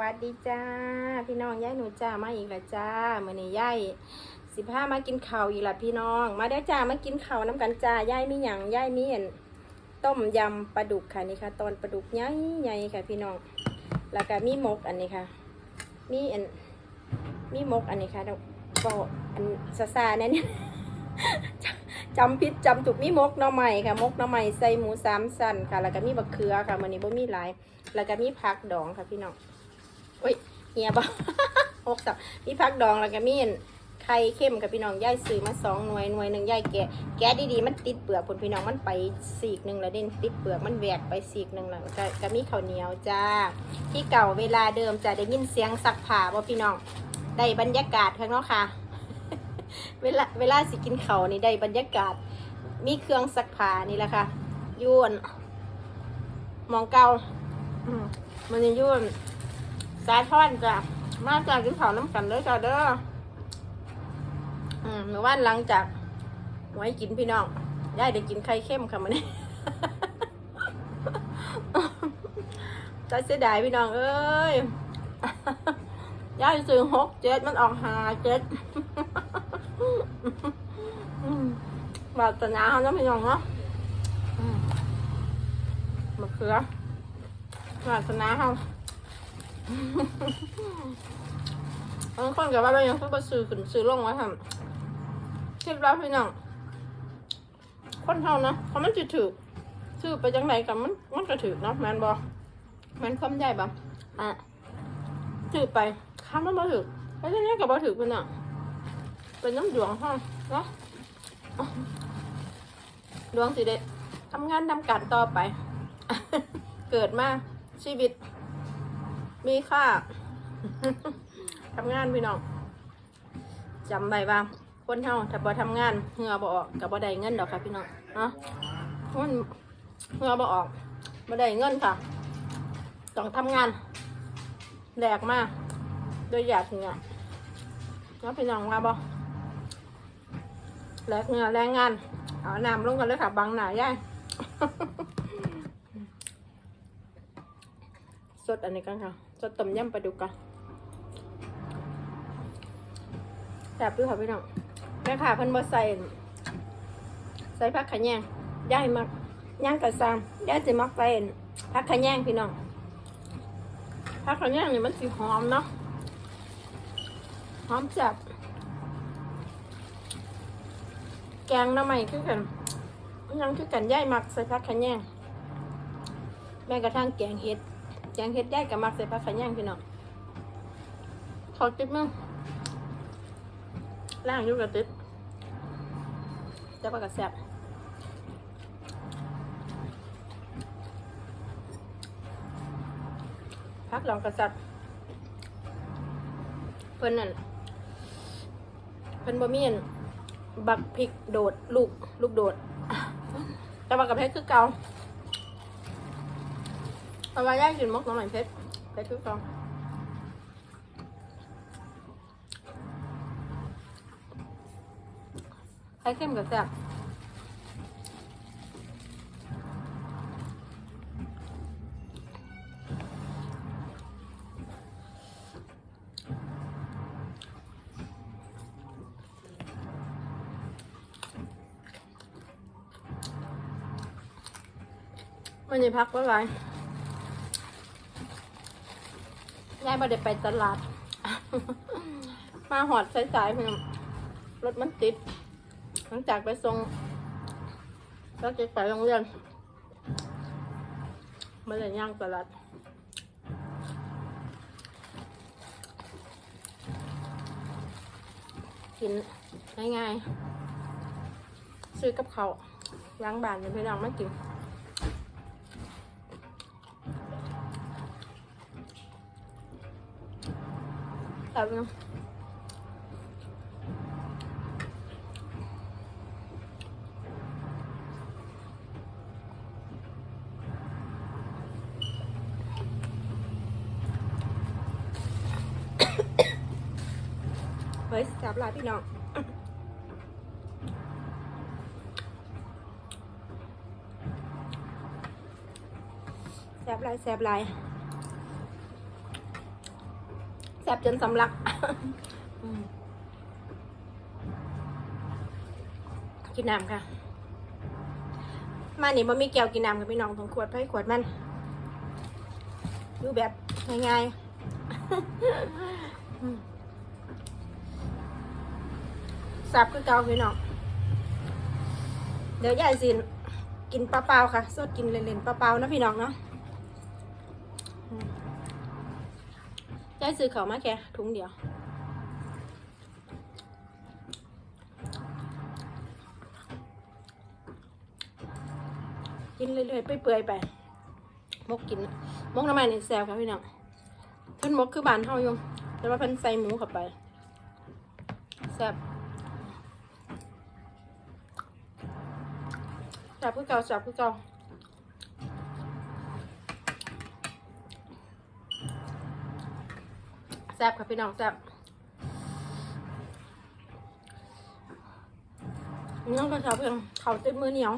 วัสดีจ้า พี่น้องย่ายหนูจ้ามาอีกแล้วจ้ามื่อนี้ย่ายสิบห้ามากินข้าวอีกแล้วพี่น้อง มาได้จ้ามากินข้าวน้ำกันจ้าย่ายมีหยังย่ายมีเห็นต้มยำปลาดุกค่ะนี่ค่ะ ตอนปลาดุกใหญ่ใหญ่ค่ะ พี่น้อง แล้วก็มีหมกอันนี้ค่ะ มีอันมีหมกอันนี้ค่ะเราบอกอันซาซาเนี่ยจำพิษจำถูกมีมกหน่อใหม่ค่ะ มกหน่อใหม่ใส่หมูสามสันค่ะ แล้วก็มีบักเขือค่ะมันนี้บ่มีหลาย แล้วก็มีผักดองค่ะพี่น้อง อุ้ยเฮียบ่หกสับมีผักดองแล้วก็มีนไข่เค็มค่ะพี่น้องย่ายซื้อมาสองหน่วยหน่วยหนึ่งย่ายแกะแกะดีๆมันติดเปลือกผลพี่น้องมันไปสีกหนึ่งแล้วเด่นติดเปลือกมันแหวกไปสีกหนึ่งแล้วก็ก็มีข้าวเหนียวจ้า ที่เก่าเวลาเดิมจะได้ยินเสียงสักผ้าบ่พี่น้องได้บรรยากาศข้างนอกค่ะ เวลาเวลาสิกินเขานี่ได้บรรยากาศ มีเครื่องซักผ้านี่แหละค่ะยวนมองเก่ามมันจะยวน สายทอนจ้ะมาจากกินเผาวน้ำกันเลยจ้ะเด้ออืมเมื่อวานหลังจากไว้กินพี่น้องยายได้กินไข่เข้มค่ะมันนี้ใจเสียดายพี่น้องเอ้ยยายซื้อหกเจ็ดมันออกหาเจ็ดบาดตนาเขาเนาะพี่น้องเนาะมมะเขือบาดตนาเขา บางคนกับว่าเรายังต้องไปซื้อขึ้นซื้อลงไว้ทำคิดว่าพี่น้องคนเท่านะเขามันจะถือซื้อไปจังไหนกับมันมันก็ถือเนาะแมนบอแมนความใหญ่บ่อะถือไปข้ามันมาถือไปจังไหนกับบ่ถือพี่น้องเป็นน้ำดวงห้องเนาะดวงสิเด็ทำงานทำการต่อไป เกิดมาชีวิต มีค่าทำงานพี่น้องจำไว้ว่าคนเฮาถ้าบ่ทำงานเหงื่อบ่ออกกับบ่ได้เงินดอกค่ะพี่น้องเนาะมันเหงื่อบ่ออกบ่ได้เงินค่ะ ต้องทำงานแหลกมาโดยหยาดเหงื่อแล้วพี่น้องว่าบ่แลกเงินแรงงานเอาน้ำลงกันเลยค่ะบังหนาย่ายสดอันนี้กันค่ะ สดต้มยำปลาดุกกันแซ่บด้วยค่ะพี่น้องแม่ค่ะพิ่นบ่ใส่ใส่ผักขะแยงย่ายมักย่างกระซามย่ายสิมักใส่ผักขะแยงพี่น้องผักขะแยงนี่มันสิหอมเนาะหอมแซ่บแกงน้ำใหม่คือกันยังคือกันย่ายมักใส่ผักขะแยงแม้กระทั่งแกงเห็ด แกงเห็ดย่ายกับมักใส่ผักขะแยงพี่น้องขอติ๊บนึงล่างยู่กับติ๊บจะปากกระแซบพักลองกระสับเพิ่นนั่นเพิ่นบ่มีอันบักพริกโดด ลูก ลูกโดด แต่บักกับเพชรคือเกา เอาไว้ย่างกินมกน้องหน่อยเพชรเพชรคือเกาไข่เข้มกับแซ่บมันยังพักว่าไร ยายมาเดี๋ยวไปตลาด มาหอดสายๆพี่น้องรถมันติด หลังจากไปส่งแล้วจะไปโรงเรียนมาเลยย่างตลาดกินง่ายๆ ซื้อกับเขาล้างบานเป็นพี่น้องไม่กินแบบนึงเฮ้ยจับหลายพี่น้ องแซบหลายแซบหลาย ซ่บจนสำลักกินน้ำค่ะ มานี่บ่มีแก้วกินน้ำกับพี่น้องต้องขวดไผ่ขวดมันดูแบบง่ายๆสับคือเกาพี่น้อง เดี๋ยวยายสิกินเปล่าๆค่ะสดกินเล่นๆเปล่าๆนะพี่น้องเนาะอืม ยายซื้อเขามาแค่ถุงเดียวกินเรื่อยๆไปเปื่อยไปมกกินมกน้ำมันในแซวค่ะพี่น้องเพิ่นมกคือบานเฮายู่แต่ว่าเพิ่นใส่หมูเข้าไปแซ่บแซ่บคือเก่าแซ่บคือเก่า แซ่บค่ะพี่น้องแซ่บน้องก็ชอบเพียงเขาเติดมือเหนียว